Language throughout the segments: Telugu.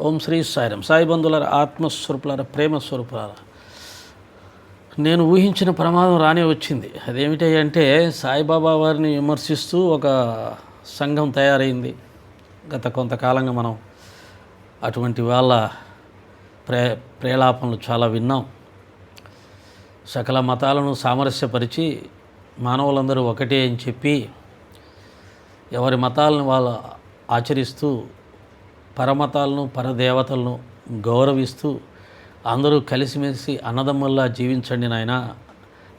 ఓం శ్రీ సాయిరం సాయి బంధువుల ఆత్మస్వరూపులార ప్రేమస్వరూపులర. నేను ఊహించిన ప్రమాదం రానే వచ్చింది. అదేమిటి అంటే సాయిబాబా వారిని విమర్శిస్తూ ఒక సంఘం తయారైంది. గత కొంతకాలంగా మనం అటువంటి వాళ్ళ ప్రే ప్రేలాపనలు చాలా విన్నాం. సకల మతాలను సామరస్యపరిచి మానవులందరూ ఒకటే అని చెప్పి ఎవరి మతాలను వాళ్ళు ఆచరిస్తూ పరమతాలను పరదేవతలను గౌరవిస్తూ అందరూ కలిసిమెలిసి అన్నదమ్ముల్లా జీవించండి నాయన.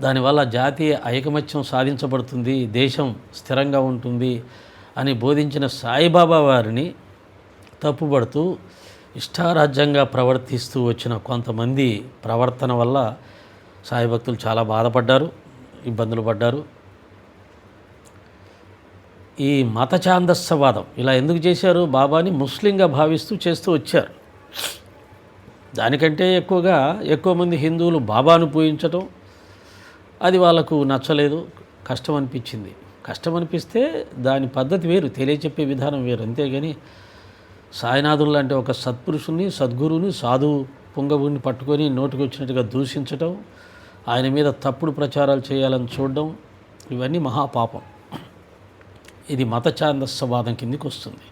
దానివల్ల జాతీయ ఐకమత్యం సాధించబడుతుంది దేశం స్థిరంగా ఉంటుంది అని బోధించిన సాయిబాబా వారిని తప్పుపడుతూ ఇష్టారాజ్యంగా ప్రవర్తిస్తూ వచ్చిన కొంతమంది ప్రవర్తన వల్ల సాయి భక్తులు చాలా బాధపడ్డారు ఇబ్బందులు పడ్డారు. ఈ మత ఛాందస్సవాదం ఇలా ఎందుకు చేశారు? బాబాని ముస్లింగా భావిస్తూ చేస్తూ వచ్చారు. దానికంటే ఎక్కువగా ఎక్కువ మంది హిందువులు బాబాను పూజించటం అది వాళ్ళకు నచ్చలేదు కష్టం అనిపించింది కష్టం అనిపిస్తే దాని పద్ధతి వేరు తెలియచెప్పే విధానం వేరు. అంతేగాని సాయినాథులు లాంటి ఒక సత్పురుషుని సద్గురువుని సాధు పుంగవుని పట్టుకొని నోటికి వచ్చినట్టుగా దూషించటం ఆయన మీద తప్పుడు ప్రచారాలు చేయాలని చూడడం ఇవన్నీ మహాపాపం. ఇది మత ఛాందస్సవాదం కిందికి వస్తుంది.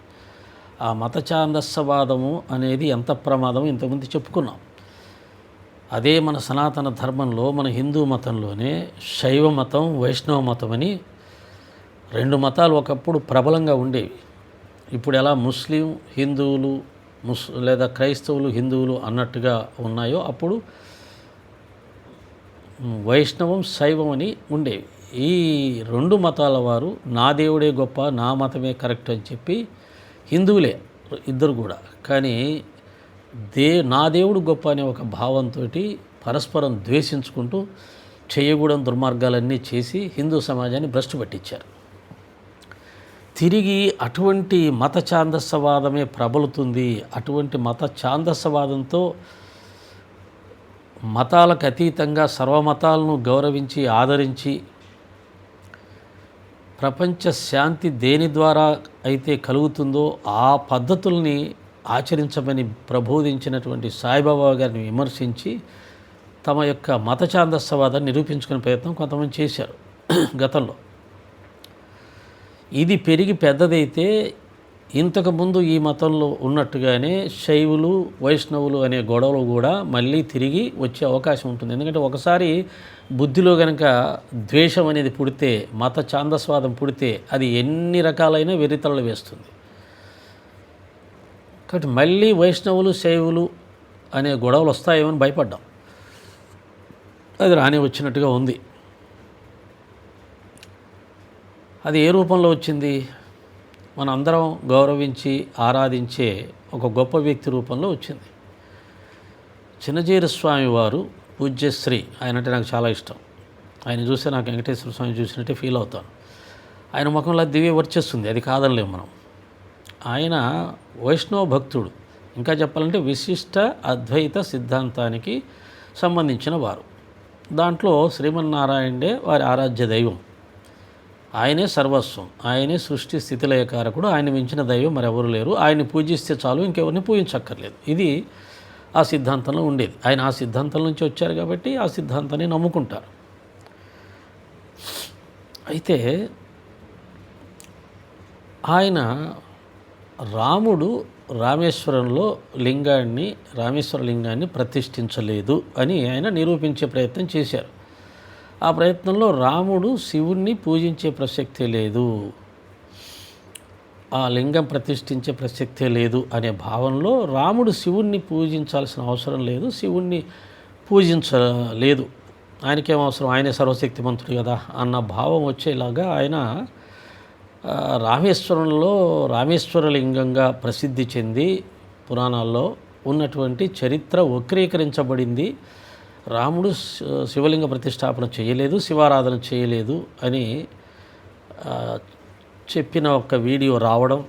ఆ మత ఛాందస్సవాదము అనేది ఎంత ప్రమాదం ఇంతకుముందు చెప్పుకున్నాం. అదే మన సనాతన ధర్మంలో మన హిందూ మతంలోనే శైవ మతం వైష్ణవ మతం అని రెండు మతాలు ఒకప్పుడు ప్రబలంగా ఉండేవి. ఇప్పుడు ఎలా ముస్లిం హిందువులు ముస్ లేదా క్రైస్తవులు హిందువులు అన్నట్టుగా ఉన్నాయో అప్పుడు వైష్ణవం శైవం అని ఉండేవి. ఈ రెండు మతాల వారు నా దేవుడే గొప్ప నా మతమే కరెక్ట్ అని చెప్పి హిందువులే ఇద్దరు కూడా. కానీ దే నా దేవుడు గొప్ప అనే ఒక భావంతో పరస్పరం ద్వేషించుకుంటూ చేయకూడని దుర్మార్గాలన్నీ చేసి హిందూ సమాజాన్ని భ్రష్టు పట్టించారు. తిరిగి అటువంటి మత ఛాందస్సవాదమే ప్రబలుతుంది. అటువంటి మత ఛాందస్సవాదంతో మతాలకు అతీతంగా సర్వమతాలను గౌరవించి ఆదరించి ప్రపంచ శాంతి దేని ద్వారా అయితే కలుగుతుందో ఆ పద్ధతుల్ని ఆచరించమని ప్రబోధించినటువంటి సాయిబాబా గారిని విమర్శించి తమ యొక్క మత ఛాందస్సవాదాన్ని నిరూపించుకునే ప్రయత్నం కొంతమంది చేశారు గతంలో. ఇది పెరిగి పెద్దదైతే ఇంతకుముందు ఈ మతంలో ఉన్నట్టుగానే శైవులు వైష్ణవులు అనే గొడవలు కూడా మళ్ళీ తిరిగి వచ్చే అవకాశం ఉంటుంది. ఎందుకంటే ఒకసారి బుద్ధిలో కనుక ద్వేషం అనేది పుడితే మత ఛాందస్వాదం పుడితే అది ఎన్ని రకాలైన వెర్రితలలు వేస్తుంది. కాబట్టి మళ్ళీ వైష్ణవులు శైవులు అనే గొడవలు వస్తాయేమని భయపడ్డాం. అది రాని వచ్చినట్టుగా ఉంది. అది ఏ రూపంలో వచ్చింది? మన అందరం గౌరవించి ఆరాధించే ఒక గొప్ప వ్యక్తి రూపంలో వచ్చింది. చిన్నజీర స్వామి వారు పూజ్యశ్రీ ఆయన అంటే నాకు చాలా ఇష్టం. ఆయన చూస్తే నాకు వెంకటేశ్వర స్వామి చూసినట్టే ఫీల్ అవుతాను. ఆయన ముఖంలో దివ్య వర్చేస్తుంది అది కాదనలేము మనం. ఆయన వైష్ణవ భక్తుడు ఇంకా చెప్పాలంటే విశిష్ట అద్వైత సిద్ధాంతానికి సంబంధించిన వారు. దాంట్లో శ్రీమన్నారాయణే వారి ఆరాధ్య దైవం. ఆయనే సర్వస్వం ఆయనే సృష్టి స్థితిలయకారకుడు ఆయన మించిన దైవం మరెవరు లేరు ఆయన్ని పూజిస్తే చాలు ఇంకెవరిని పూజించక్కర్లేదు. ఇది ఆ సిద్ధాంతంలో ఉండేది. ఆయన ఆ సిద్ధాంతం నుంచి వచ్చారు కాబట్టి ఆ సిద్ధాంతాన్ని నమ్ముకుంటారు. అయితే ఆయన రాముడు రామేశ్వరంలో లింగాన్ని రామేశ్వర లింగాన్ని ప్రతిష్ఠించలేదు అని ఆయన నిరూపించే ప్రయత్నం చేశారు. ఆ ప్రయత్నంలో రాముడు శివుణ్ణి పూజించే ప్రసక్తే లేదు. ఆ లింగం ప్రతిష్ఠించే ప్రసక్తే లేదు అనే భావంలో రాముడు శివుణ్ణి పూజించాల్సిన అవసరం లేదు. శివుణ్ణి పూజించలేదు. ఆయనకేం అవసరం? ఆయనే సర్వశక్తిమంతుడు కదా అన్న భావం వచ్చేలాగా ఆయన రామేశ్వరంలో రామేశ్వర లింగంగా ప్రసిద్ధి చెంది పురాణాల్లో ఉన్నటువంటి చరిత్ర వక్రీకరించబడింది. రాముడు శి- శివలింగ ప్రతిష్టాపన చేయలేదు శివారాధన చేయలేదు అని చెప్పిన ఒక వీడియో రావడం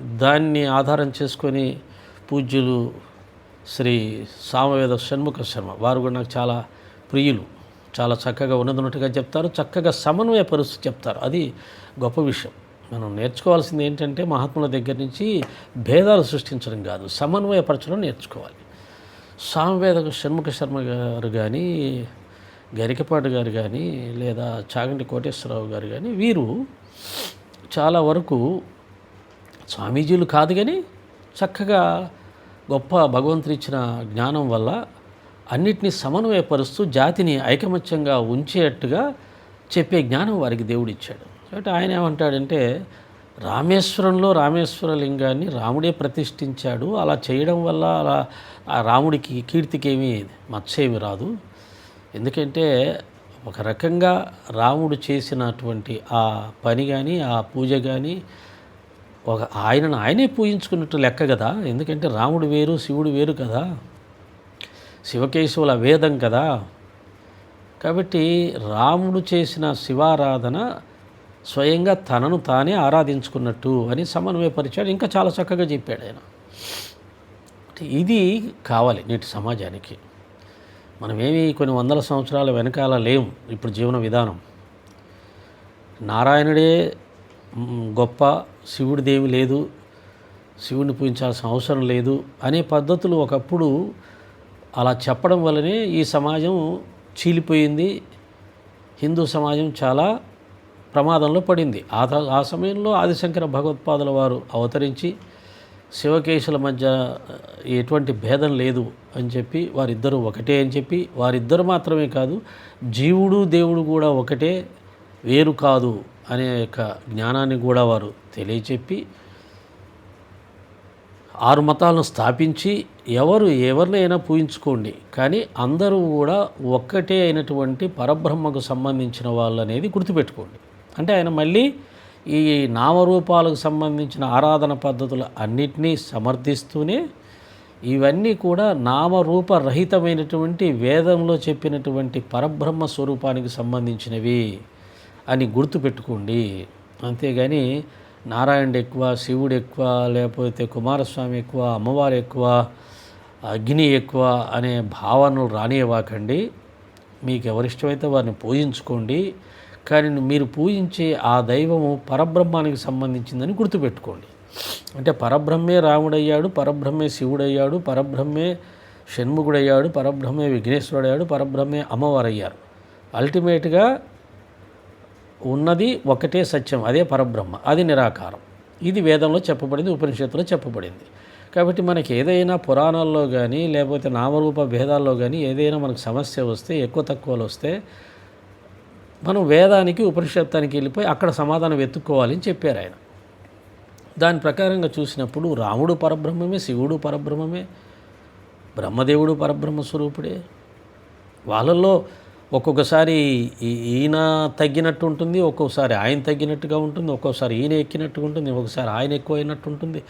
దాన్ని ఆధారం చేసుకొని పూజ్యులు శ్రీ సామవేద షణ్ముఖ శర్మ వారు కూడా నాకు చాలా ప్రియులు చాలా చక్కగా ఉన్నదన్నట్టుగా చెప్తారు చక్కగా సమన్వయపరుస్తూ చెప్తారు. అది గొప్ప విషయం. మనం నేర్చుకోవాల్సింది ఏంటంటే మహాత్ముల దగ్గర నుంచి భేదాలు సృష్టించడం కాదు సమన్వయపరచడం నేర్చుకోవాలి. సామవేద షణ్ముఖ శర్మ గారు కానీ గరికపాటి గారు కానీ లేదా చాగంటి కోటేశ్వరరావు గారు కానీ వీరు చాలా వరకు స్వామీజీలు కాదు కానీ చక్కగా గొప్ప భగవంతుడు ఇచ్చిన జ్ఞానం వల్ల అన్నిటినీ సమన్వయపరుస్తూ జాతిని ఐకమత్యంగా ఉంచేట్టుగా చెప్పే జ్ఞానం వారికి దేవుడు ఇచ్చాడు కాబట్టి ఆయన ఏమంటాడంటే రామేశ్వరంలో రామేశ్వర లింగాన్ని రాముడే ప్రతిష్ఠించాడు. అలా చేయడం వల్ల అలా ఆ రాముడికి కీర్తికేమీ మత్సేమి రాదు. ఎందుకంటే ఒక రకంగా రాముడు చేసినటువంటి ఆ పని కానీ ఆ పూజ కానీ ఒక ఆయనను ఆయనే పూజించుకున్నట్టు లెక్క కదా. ఎందుకంటే రాముడు వేరు శివుడు వేరు కదా. శివకేశవుల వేదం కదా. కాబట్టి రాముడు చేసిన శివారాధన స్వయంగా తనను తానే ఆరాధించుకున్నట్టు అని సమన్వయపరిచాడు. ఇంకా చాలా చక్కగా చెప్పాడు ఆయన. ఇది కావాలి నేటి సమాజానికి. మనమేమి కొన్ని వందల సంవత్సరాల వెనకాల లేం ఇప్పుడు జీవన విధానం. నారాయణుడే గొప్ప శివుడిదేమి లేదు శివుడిని పూజించాల్సిన అవసరం లేదు అనే పద్ధతులు ఒకప్పుడు అలా చెప్పడం వల్లనే ఈ సమాజం చీలిపోయింది. హిందూ సమాజం చాలా ప్రమాదంలో పడింది. ఆ ఆ సమయంలో ఆదిశంకర భగవత్పాదుల వారు అవతరించి శివకేశుల మధ్య ఎటువంటి భేదం లేదు అని చెప్పి వారిద్దరూ ఒకటే అని చెప్పి వారిద్దరు మాత్రమే కాదు జీవుడు దేవుడు కూడా ఒకటే వేరు కాదు అనే యొక్క జ్ఞానాన్ని కూడా వారు తెలియచెప్పి ఆరు మతాలను స్థాపించి ఎవరు ఎవరినైనా పూజించుకోండి. కానీ అందరూ కూడా ఒక్కటే అయినటువంటి పరబ్రహ్మకు సంబంధించిన వాళ్ళు అనేది గుర్తుపెట్టుకోండి. అంటే ఆయన మళ్ళీ ఈ నామరూపాలకు సంబంధించిన ఆరాధన పద్ధతులు అన్నిటినీ సమర్థిస్తూనే ఇవన్నీ కూడా నామరూపరహితమైనటువంటి వేదంలో చెప్పినటువంటి పరబ్రహ్మ స్వరూపానికి సంబంధించినవి అని గుర్తుపెట్టుకోండి. అంతేగాని నారాయణుడు ఎక్కువ శివుడు ఎక్కువ లేకపోతే కుమారస్వామి ఎక్కువ అమ్మవారు ఎక్కువ అగ్ని ఎక్కువ అనే భావనలు రానివ్వకండి. మీకు ఎవరిష్టమైతే వారిని పూజించుకోండి. కానీ మీరు పూజించే ఆ దైవము పరబ్రహ్మానికి సంబంధించిందని గుర్తుపెట్టుకోండి. అంటే పరబ్రహ్మే రాముడయ్యాడు పరబ్రహ్మే శివుడయ్యాడు పరబ్రహ్మే షణ్ముగుడయ్యాడు పరబ్రహ్మే విఘ్నేశ్వరుడయ్యాడు పరబ్రహ్మే అమ్మవారయ్యారు. అల్టిమేట్గా ఉన్నది ఒకటే సత్యం అదే పరబ్రహ్మ అది నిరాకారం. ఇది వేదంలో చెప్పబడింది ఉపనిషత్తులో చెప్పబడింది. కాబట్టి మనకి ఏదైనా పురాణాల్లో కానీ లేకపోతే నామరూప భేదాల్లో కానీ ఏదైనా మనకు సమస్య వస్తే ఎక్కువ తక్కువలు వస్తే మనం వేదానికి ఉపనిషత్తానికి వెళ్ళిపోయి అక్కడ సమాధానం వెతుక్కోవాలని చెప్పారు ఆయన. దాని ప్రకారంగా చూసినప్పుడు రాముడు పరబ్రహ్మమే శివుడు పరబ్రహ్మమే బ్రహ్మదేవుడు పరబ్రహ్మ స్వరూపుడే. వాళ్ళల్లో ఒక్కొక్కసారి ఈయన తగ్గినట్టు ఉంటుంది ఒక్కొక్కసారి ఆయన తగ్గినట్టుగా ఉంటుంది ఒక్కొక్కసారి ఈయన ఎక్కినట్టుగా ఉంటుంది ఒకసారి ఆయన ఎక్కువైనట్టు ఉంటుంది.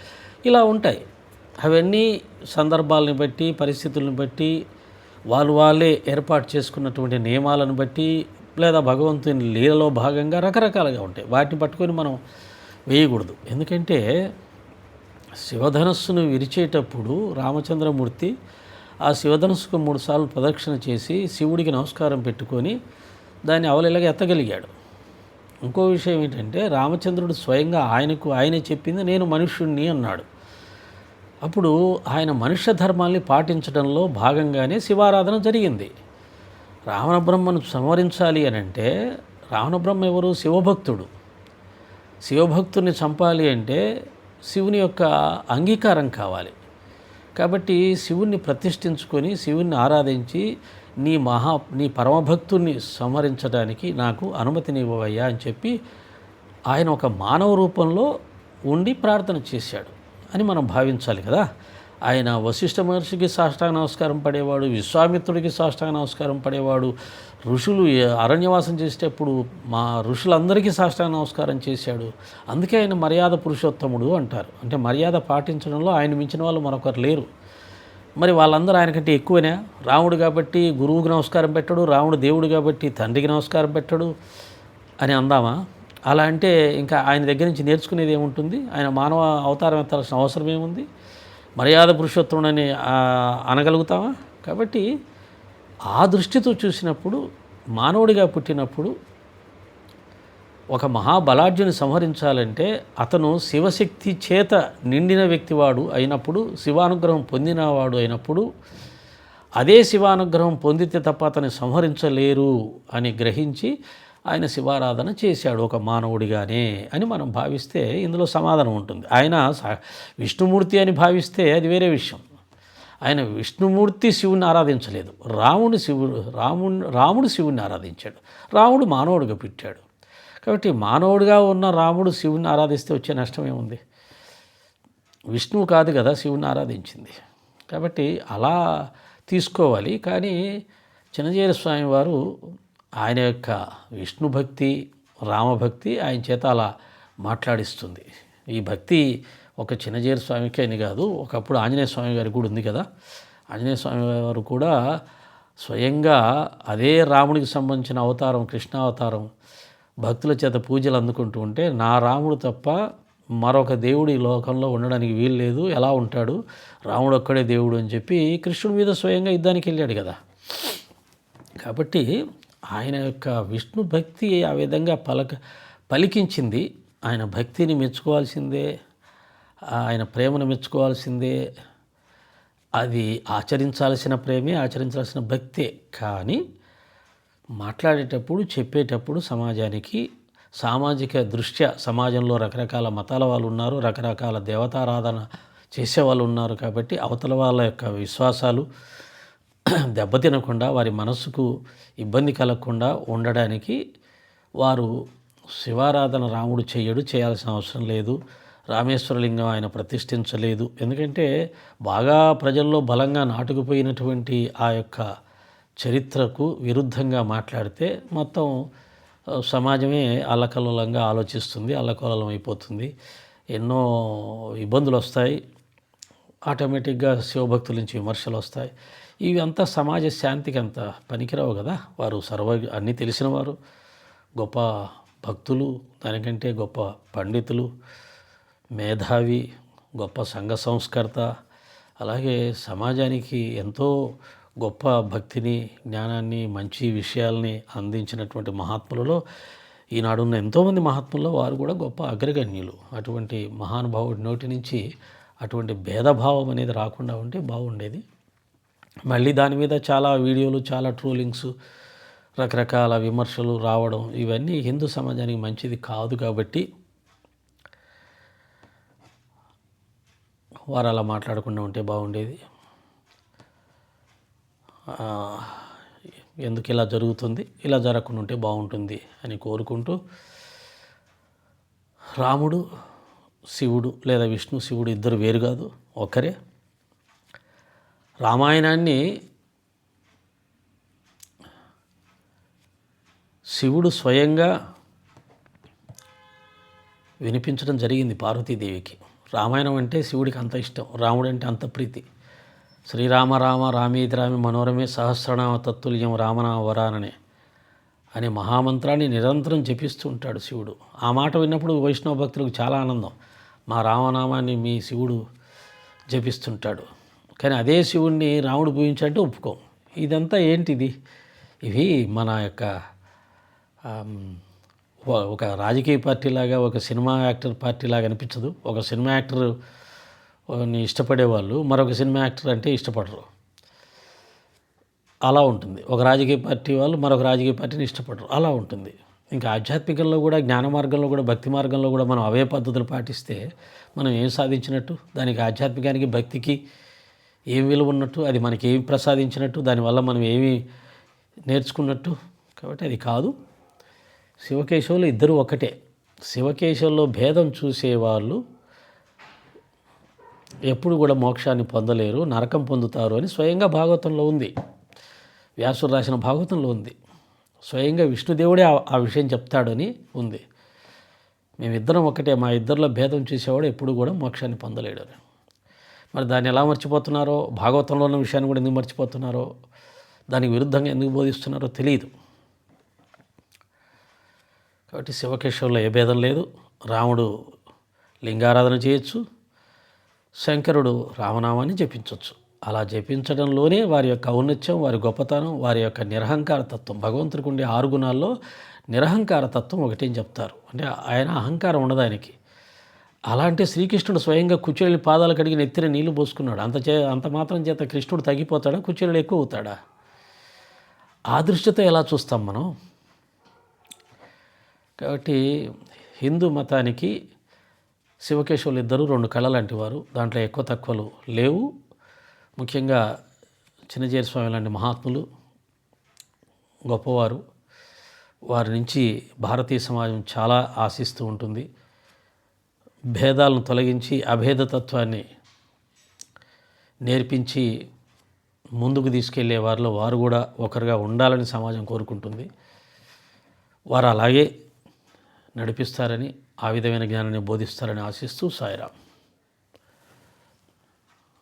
ఇలా ఉంటాయి. అవన్నీ సందర్భాలను బట్టి పరిస్థితులను బట్టి వాళ్ళు వాళ్ళే ఏర్పాటు చేసుకున్నటువంటి నియమాలను బట్టి లేదా భగవంతుని లీలలో భాగంగా రకరకాలుగా ఉంటాయి. వాటిని పట్టుకొని మనం వేయకూడదు. ఎందుకంటే శివధనస్సును విరిచేటప్పుడు రామచంద్రమూర్తి ఆ శివధనస్సుకు మూడుసార్లు ప్రదక్షిణ చేసి శివుడికి నమస్కారం పెట్టుకొని దాన్ని అవలీలగా ఎత్తగలిగాడు. ఇంకో విషయం ఏంటంటే రామచంద్రుడు స్వయంగా ఆయనకు ఆయనే చెప్పింది నేను మనుష్యుణ్ణి అన్నాడు. అప్పుడు ఆయన మనుష్య ధర్మాల్ని పాటించడంలో భాగంగానే శివారాధన జరిగింది. రావణ బ్రహ్మను సంవరించాలి అని అంటే రావణ బ్రహ్మ ఎవరు? శివభక్తుడు. శివభక్తుని చంపాలి అంటే శివుని యొక్క అంగీకారం కావాలి. కాబట్టి శివుణ్ణి ప్రతిష్ఠించుకొని శివుణ్ణి ఆరాధించి నీ మహా నీ పరమభక్తుణ్ణి సంహరించడానికి నాకు అనుమతినివ్వవయ్యా అని చెప్పి ఆయన ఒక మానవ రూపంలో ఉండి ప్రార్థన చేశాడు అని మనం భావించాలి కదా. ఆయన వశిష్ఠ మహర్షికి సాష్టాంగ నమస్కారం పడేవాడు విశ్వామిత్రుడికి సాష్టాంగ నమస్కారం పడేవాడు ఋషులు అరణ్యవాసం చేసేటప్పుడు మా ఋషులందరికీ సాష్టాంగ నమస్కారం చేశాడు. అందుకే ఆయన మర్యాద పురుషోత్తముడు అంటారు. అంటే మర్యాద పాటించడంలో ఆయన మించిన వాళ్ళు మరొకరు లేరు. మరి వాళ్ళందరూ ఆయనకంటే ఎక్కువనే? రాముడు కాబట్టి గురువుకి నమస్కారం పెట్టడు రాముడు దేవుడు కాబట్టి తండ్రికి నమస్కారం పెట్టడు అని అందామా? అలా అంటే ఇంకా ఆయన దగ్గర నుంచి నేర్చుకునేది ఏముంటుంది? ఆయన మానవ అవతారం ఎత్తాల్సిన అవసరం ఏముంది? మర్యాద పురుషోత్తముడని అనగలుగుతామా కాబట్టి ఆ దృష్టితో చూసినప్పుడు మానవుడిగా పుట్టినప్పుడు ఒక మహాబలాఢ్యుని సంహరించాలంటే అతను శివశక్తి చేత నిండిన వ్యక్తివాడు అయినప్పుడు శివానుగ్రహం పొందినవాడు అయినప్పుడు అదే శివానుగ్రహం పొందితే తప్ప అతన్ని సంహరించలేరు అని గ్రహించి ఆయన శివారాధన చేశాడు ఒక మానవుడిగానే అని మనం భావిస్తే ఇందులో సమాధానం ఉంటుంది. ఆయన స- విష్ణుమూర్తి అని భావిస్తే అది వేరే విషయం. ఆయన విష్ణుమూర్తి శివుని ఆరాధించలేదు. రాముడు శివుడు రాముడు రాముడు శివుని ఆరాధించాడు. రాముడు మానవుడిగా పుట్టాడు. కాబట్టి మానవుడిగా ఉన్న రాముడు శివుని ఆరాధిస్తే వచ్చే నష్టం ఏముంది? విష్ణువు కాదు కదా శివుని ఆరాధించింది. కాబట్టి అలా తీసుకోవాలి. కానీ చిన్నజీర స్వామి వారు ఆయన యొక్క విష్ణు భక్తి రామభక్తి ఆయన చేత అలా మాట్లాడిస్తుంది. ఈ భక్తి ఒక చిన్నజేరు స్వామికే అని కాదు ఒకప్పుడు ఆంజనేయ స్వామి గారికి కూడా ఉంది కదా. ఆంజనేయ స్వామి వారు కూడా స్వయంగా అదే రాముడికి సంబంధించిన అవతారం కృష్ణావతారం భక్తుల చేత పూజలు అందుకుంటూ ఉంటే నా రాముడు తప్ప మరొక దేవుడు ఈ లోకంలో ఉండడానికి వీలు లేదు ఎలా ఉంటాడు రాముడు ఒక్కడే దేవుడు అని చెప్పి కృష్ణుడి మీద స్వయంగా యుద్ధానికి వెళ్ళాడు కదా. కాబట్టి ఆయన యొక్క విష్ణు భక్తి ఆ విధంగా పలక పలికించింది. ఆయన భక్తిని మెచ్చుకోవాల్సిందే ఆయన ప్రేమను మెచ్చుకోవాల్సిందే. అది ఆచరించాల్సిన ప్రేమే ఆచరించాల్సిన భక్తే. కానీ మాట్లాడేటప్పుడు చెప్పేటప్పుడు సమాజానికి సామాజిక దృష్ట్యా సమాజంలో రకరకాల మతాల వాళ్ళు ఉన్నారు రకరకాల దేవతారాధన చేసే వాళ్ళు ఉన్నారు కాబట్టి అవతల వాళ్ళ యొక్క విశ్వాసాలు దెబ్బతినకుండా వారి మనసుకు ఇబ్బంది కలగకుండా ఉండడానికి వారు శివారాధన రాముడు చేయడు చేయాల్సిన అవసరం లేదు. రామేశ్వరలింగం ఆయన ప్రతిష్ఠించలేదు. ఎందుకంటే బాగా ప్రజల్లో బలంగా నాటుకుపోయినటువంటి ఆ యొక్క చరిత్రకు విరుద్ధంగా మాట్లాడితే మొత్తం సమాజమే అల్లకల్లోలంగా ఆలోచిస్తుంది అల్లకల్లోలం అయిపోతుంది ఎన్నో ఇబ్బందులు వస్తాయి ఆటోమేటిక్గా శివభక్తుల నుంచి విమర్శలు వస్తాయి ఇవి అంతా సమాజ శాంతికి అంత పనికిరావు కదా. వారు సర్వ అన్నీ తెలిసిన వారు గొప్ప భక్తులు దానికంటే గొప్ప పండితులు మేధావి గొప్ప సంఘ సంస్కర్త అలాగే సమాజానికి ఎంతో గొప్ప భక్తిని జ్ఞానాన్ని మంచి విషయాల్ని అందించినటువంటి మహాత్ములలో ఈనాడున్న ఎంతోమంది మహాత్ముల్లో వారు కూడా గొప్ప అగ్రగణ్యులు. అటువంటి మహానుభావుడి నోటి నుంచి అటువంటి భేదభావం అనేది రాకుండా ఉంటే బాగుండేది. మళ్ళీ దాని మీద చాలా వీడియోలు చాలా ట్రోలింగ్స్ రకరకాల విమర్శలు రావడం ఇవన్నీ హిందూ సమాజానికి మంచిది కాదు కాబట్టి వారు అలా మాట్లాడకుండా ఉంటే బాగుండేది. ఎందుకు ఇలా జరుగుతుంది? ఇలా జరగకుండా ఉంటే బాగుంటుంది అని కోరుకుంటూ రాముడు శివుడు లేదా విష్ణు శివుడు ఇద్దరు వేరు కాదు ఒకరే రామాయణాన్ని శివుడు స్వయంగా వినిపించడం జరిగింది పార్వతీదేవికి. రామాయణం అంటే శివుడికి అంత ఇష్టం రాముడు అంటే అంత ప్రీతి. శ్రీరామ రామ రామేది రామి మనోరమే సహస్రనామ తత్తుల్యం రామనామ వరాననే అనే మహామంత్రాన్ని నిరంతరం జపిస్తూ ఉంటాడు శివుడు. ఆ మాట విన్నప్పుడు వైష్ణవ భక్తులకు చాలా ఆనందం. మా రామనామాన్ని మీ శివుడు జపిస్తుంటాడు. కానీ అదే శివుణ్ణి రాముడు పూజించాలంటే ఒప్పుకోం. ఇదంతా ఏంటిది? ఇవి మన యొక్క ఒక- రాజకీయ పార్టీ లాగా ఒక సినిమా యాక్టర్ పార్టీ లాగా అనిపించదు. ఒక సినిమా యాక్టర్ని ఇష్టపడే వాళ్ళు మరొక సినిమా యాక్టర్ అంటే ఇష్టపడరు. అలా ఉంటుంది. ఒక రాజకీయ పార్టీ వాళ్ళు మరొక రాజకీయ పార్టీని ఇష్టపడరు. అలా ఉంటుంది. ఇంకా ఆధ్యాత్మికంలో కూడా జ్ఞాన మార్గంలో కూడా భక్తి మార్గంలో కూడా మనం అవే పద్ధతులు పాటిస్తే మనం ఏం సాధించినట్టు? దానికి ఆధ్యాత్మికానికి భక్తికి ఏం విలువ ఉన్నట్టు అది మనకి ఏమి ప్రసాదించినట్టు దానివల్ల మనం ఏమి నేర్చుకున్నట్టు. కాబట్టి అది కాదు. శివకేశవులు ఇద్దరు ఒకటే. శివకేశవుల్లో భేదం చూసేవాళ్ళు ఎప్పుడు కూడా మోక్షాన్ని పొందలేరు నరకం పొందుతారు అని స్వయంగా భాగవతంలో ఉంది. వ్యాసుడు రాసిన భాగవతంలో ఉంది. స్వయంగా విష్ణుదేవుడే ఆ- ఆ విషయం చెప్తాడని ఉంది. మేమిద్దరం ఒకటే మా ఇద్దరిలో భేదం చూసేవాడు ఎప్పుడు కూడా మోక్షాన్ని పొందలేడు అని. మరి దాన్ని ఎలా మర్చిపోతున్నారో భాగవతంలో ఉన్న విషయాన్ని కూడా ఎందుకు మర్చిపోతున్నారో దానికి విరుద్ధంగా ఎందుకు బోధిస్తున్నారో తెలియదు. కాబట్టి శివకేశవుల్లో ఏ భేదం లేదు. రాముడు లింగారాధన చేయొచ్చు. శంకరుడు రామనామాన్ని జపించవచ్చు అలా జపించడంలోనే వారి యొక్క ఔన్నత్యం వారి గొప్పతనం వారి యొక్క నిరహంకార తత్వం. భగవంతుడికి ఉండే ఆరు గుణాల్లో నిరహంకార తత్వం అని చెప్తారు. అంటే ఆయన అహంకారం ఉండదు ఆయనకి. అలాంటి శ్రీకృష్ణుడు స్వయంగా కుచేరుని పాదాలు కడిగి నెత్తిన నీళ్ళు పోసుకున్నాడు. అంత చే అంత మాత్రం చేత కృష్ణుడు తగ్గిపోతాడా? కుచేరుడు ఎక్కువ అవుతాడా? ఆ దృష్టితో ఎలా చూస్తాం మనం? కాబట్టి హిందూ మతానికి శివకేశవులు ఇద్దరు రెండు కళ లాంటి వారు. దాంట్లో ఎక్కువ తక్కువలు లేవు. ముఖ్యంగా చిన్నజేరి స్వామి లాంటి మహాత్ములు గొప్పవారు. వారి నుంచి భారతీయ సమాజం చాలా ఆశిస్తూ ఉంటుంది. భేదాలను తొలగించి అభేదతత్వాన్ని నేర్పించి ముందుకు తీసుకెళ్ళే వారిలో వారు కూడా ఒకరుగా ఉండాలని సమాజం కోరుకుంటుంది. వారు అలాగే నడిపిస్తారని ఆ విధమైన జ్ఞానాన్ని బోధిస్తారని ఆశిస్తూ సాయిరాం